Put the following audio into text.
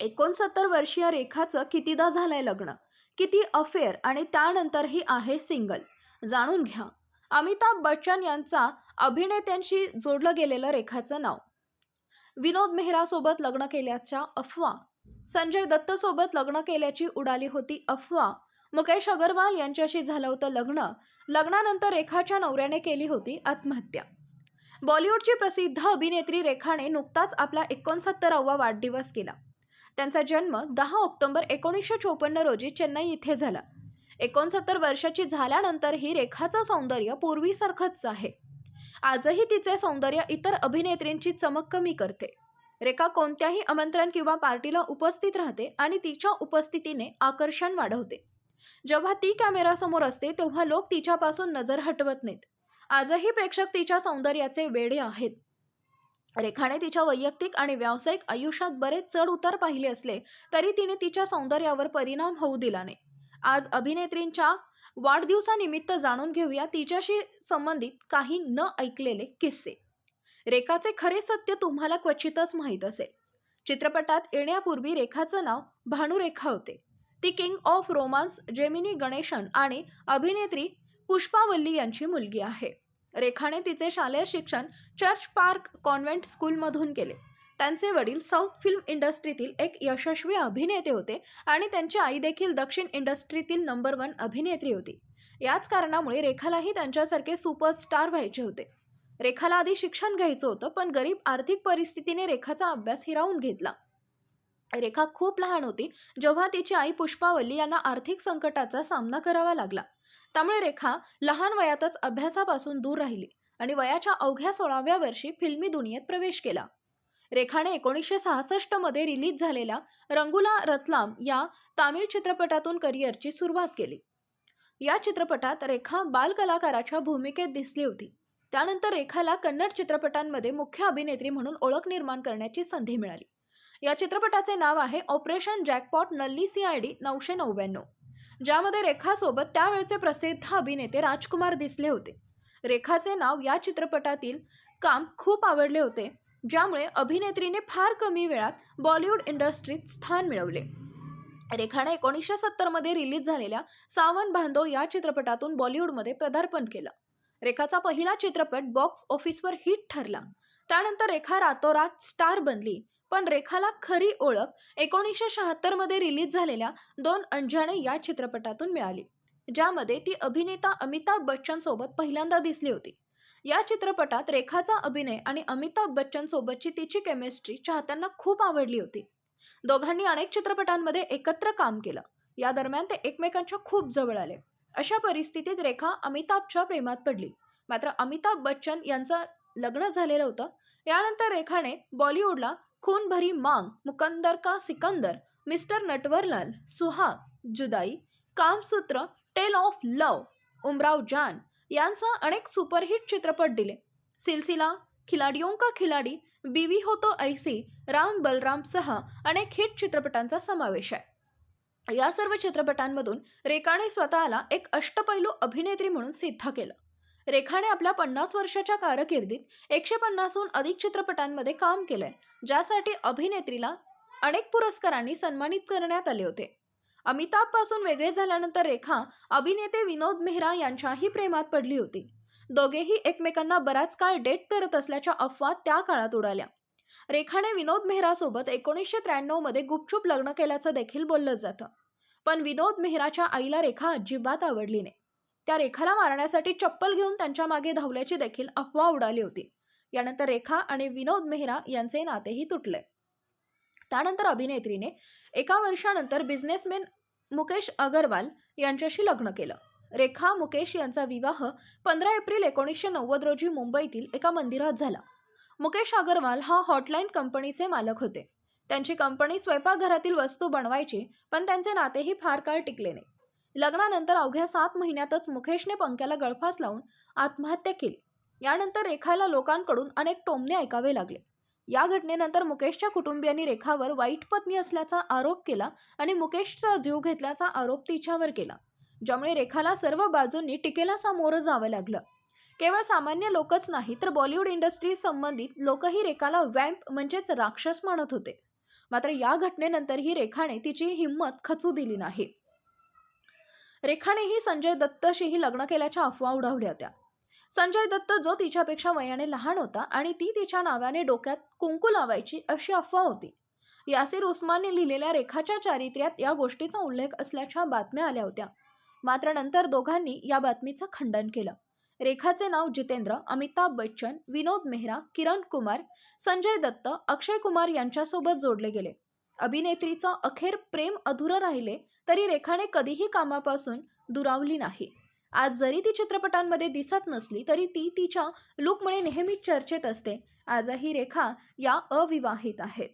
एकोणसत्तर वर्षीय रेखाचं कितीदा झालंय लग्न? किती अफेअर आणि त्यानंतरही आहे सिंगल? जाणून घ्या. अमिताभ बच्चन यांचा अभिनेत्यांशी जोडलं गेलेलं रेखाचं नाव. विनोद मेहरासोबत लग्न केल्याच्या अफवा. संजय दत्तसोबत लग्न केल्याची उडाली होती अफवा. मुकेश अगरवाल यांच्याशी झालं होतं लग्न. लग्नानंतर रेखाच्या नवऱ्याने केली होती आत्महत्या. बॉलिवूडची प्रसिद्ध अभिनेत्री रेखाने नुकताच आपला एकोणसत्तरावा वाढदिवस केला. त्यांचा जन्म दहा ऑक्टोबर एकोणीसशे चोपन्न रोजी चेन्नई इथे झाला. एकोणसत्तर वर्षाची झाल्यानंतरही रेखाचं सौंदर्य पूर्वीसारखंच आहे. आजही तिचे सौंदर्य इतर अभिनेत्रींची चमक कमी करते. रेखा कोणत्याही आमंत्रण किंवा पार्टीला उपस्थित राहते आणि तिच्या उपस्थितीने आकर्षण वाढवते. जेव्हा ती कॅमेरासमोर असते तेव्हा लोक तिच्यापासून नजर हटवत नाहीत. आजही प्रेक्षक तिच्या सौंदर्याचे वेडे आहेत. रेखाने तिच्या वैयक्तिक आणि व्यावसायिक आयुष्यात बरेच चढ उतार पाहिले असले तरी तिने तिच्या सौंदर्यावर परिणाम होऊ दिला नाही. आज अभिनेत्रींच्या वाढदिवसानिमित्त जाणून घेऊया तिच्याशी संबंधित काही न ऐकलेले किस्से. रेखाचे खरे सत्य तुम्हाला क्वचितच माहीत असेल. चित्रपटात येण्यापूर्वी रेखाचं नाव भानुरेखा होते. ती king of romance Gemini Ganesan आणि अभिनेत्री पुष्पावल्ली यांची मुलगी आहे. रेखाने तिचे शालेय शिक्षण चर्च पार्क कॉन्व्हेंट स्कूलमधून केले. त्यांचे वडील साऊथ फिल्म इंडस्ट्रीतील एक यशस्वी अभिनेते होते आणि त्यांची आई देखील दक्षिण इंडस्ट्रीतील नंबर वन अभिनेत्री होती. याच कारणामुळे रेखालाही त्यांच्यासारखे सुपरस्टार व्हायचे होते. रेखाला आधी शिक्षण घ्यायचं होतं पण गरीब आर्थिक परिस्थितीने रेखाचा अभ्यास हिरावून घेतला. रेखा खूप लहान होती जेव्हा तिची आई पुष्पावल्ली यांना आर्थिक संकटाचा सामना करावा लागला. त्यामुळे रेखा लहान वयातच अभ्यासापासून दूर राहिली आणि वयाच्या अवघ्या सोळाव्या वर्षी फिल्मी दुनियेत प्रवेश केला. रेखाने एकोणीसशे सहासष्टमध्ये रिलीज झालेल्या रंगुला रतलाम या तामिळ चित्रपटातून करिअरची सुरुवात केली. या चित्रपटात रेखा बालकलाकाराच्या भूमिकेत दिसली होती. त्यानंतर रेखाला कन्नड चित्रपटांमध्ये मुख्य अभिनेत्री म्हणून ओळख निर्माण करण्याची संधी मिळाली. या चित्रपटाचे नाव आहे Operation Jackpot Nalli C I D नऊशे नव्याण्णव ज्यामध्ये रेखासोबत त्यावेळचे प्रसिद्ध अभिनेते राजकुमार दिसले होते. रेखाचे नाव या चित्रपटातील काम खूप आवडले होते ज्यामुळे अभिनेत्रीने फार कमी वेळात बॉलिवूड इंडस्ट्रीत स्थान मिळवले. रेखाने एकोणीसशे सत्तरमध्ये रिलीज झालेल्या सावन बांधव या चित्रपटातून बॉलिवूडमध्ये पदार्पण केलं. रेखाचा पहिला चित्रपट बॉक्स ऑफिसवर हिट ठरला. त्यानंतर रेखा रातोरात स्टार बनली. पण रेखाला खरी ओळख एकोणीसशे शहात्तरमध्ये रिलीज झालेल्या दोन अंजाणे या चित्रपटातून मिळाली ज्यामध्ये ती अभिनेता अमिताभ बच्चन सोबत पहिल्यांदा दिसली होती. या चित्रपटात रेखाचा अभिनय आणि अमिताभ बच्चन सोबतची तिची केमिस्ट्री चाहत्यांना खूप आवडली होती. दोघांनी अनेक चित्रपटांमध्ये एकत्र काम केलं या दरम्यान ते एकमेकांच्या खूप जवळ आले. अशा परिस्थितीत रेखा अमिताभच्या प्रेमात पडली. मात्र अमिताभ बच्चन यांचं लग्न झालेलं होतं. यानंतर रेखाने बॉलिवूडला खून भरी मांग मुकंदर का Sikandar? Mister Natwarlal Suhaag Judaai Kamasutra Tale of Love Umrao Jaan यांसह अनेक सुपरहिट चित्रपट दिले. सिलसिला खिलाडियों का खिलाडी बीवी होतो ऐसी राम बलरामसह अनेक हिट चित्रपटांचा समावेश आहे. या सर्व चित्रपटांमधून रेखाने स्वतःला एक अष्टपैलू अभिनेत्री म्हणून सिद्ध केलं. रेखाने आपल्या पन्नास वर्षाच्या कारकिर्दीत एकशे पन्नासहून अधिक चित्रपटांमध्ये काम केलंय ज्यासाठी अभिनेत्रीला अनेक पुरस्कारांनी सन्मानित करण्यात आले होते. अमिताभपासून वेगळे झाल्यानंतर रेखा अभिनेते विनोद मेहरा यांच्याही प्रेमात पडली होती. दोघेही एकमेकांना बराच काळ डेट करत असल्याच्या अफवा त्या काळात उडाल्या. रेखाने विनोद मेहरासोबत एकोणीसशे त्र्याण्णवमध्ये गुपचूप लग्न केल्याचं देखील बोललं जातं. पण विनोद मेहराच्या आईला रेखा अजिबात आवडली नाही. त्या रेखाला मारण्यासाठी चप्पल घेऊन त्यांच्या मागे धावल्याची देखील अफवा उडाली होती. यानंतर रेखा आणि विनोद मेहरा यांचे नातेही तुटले. त्यानंतर अभिनेत्रीने एका वर्षानंतर बिझनेसमॅन मुकेश अगरवाल यांच्याशी लग्न केलं. रेखा मुकेश यांचा विवाह पंधरा एप्रिल एकोणीसशे नव्वद रोजी मुंबईतील एका मंदिरात झाला. मुकेश अगरवाल हा हॉटलाईन कंपनीचे मालक होते. त्यांची कंपनी स्वयंपाकघरातील वस्तू बनवायची पण त्यांचे नातेही फार काळ टिकले नाही. लग्नानंतर अवघ्या सात महिन्यातच मुकेशने पंख्याला गळफास लावून आत्महत्या केली. यानंतर रेखाला लोकांकडून अनेक टोमणे ऐकावे लागले. या घटनेनंतर मुकेशच्या कुटुंबियांनी रेखावर वाईट पत्नी असल्याचा आरोप केला आणि मुकेशचा जीव घेतल्याचा आरोप तिच्यावर केला. ज्यामुळे रेखाला सर्व बाजूंनी टीकेला सामोरं जावं लागलं. केवळ सामान्य लोकच नाही तर बॉलिवूड इंडस्ट्री संबंधित लोकही रेखाला वॅम्प म्हणजेच राक्षस म्हणत होते. मात्र या घटनेनंतरही रेखाने तिची हिंमत खचू दिली नाही. रेखानेही संजय दत्तशीही लग्न केल्याच्या अफवा उडवल्या होत्या. संजय दत्त जो तिच्यापेक्षा वयाने लहान होता आणि ती तिच्या नावाने डोक्यात कुंकू लावायची अशी अफवा होती. यासिर उस्मानने लिहिलेल्या रेखाच्या चारित्र्यात या गोष्टीचा उल्लेख असल्याच्या बातम्या आल्या होत्या. मात्र नंतर दोघांनी या बातमीचं खंडन केलं. रेखाचे नाव जितेंद्र अमिताभ बच्चन विनोद मेहरा किरण कुमार संजय दत्त अक्षय कुमार यांच्यासोबत जोडले गेले. अभिनेत्रीचं अखेर प्रेम अधुरं राहिले तरी रेखाने कधीही कामापासून दुरावली नाही. आज जरी ती चित्रपटांमध्ये दिसत नसली तरी ती तिच्या लुकमुळे नेहमीच चर्चेत असते. आजही रेखा या अविवाहित आहेत.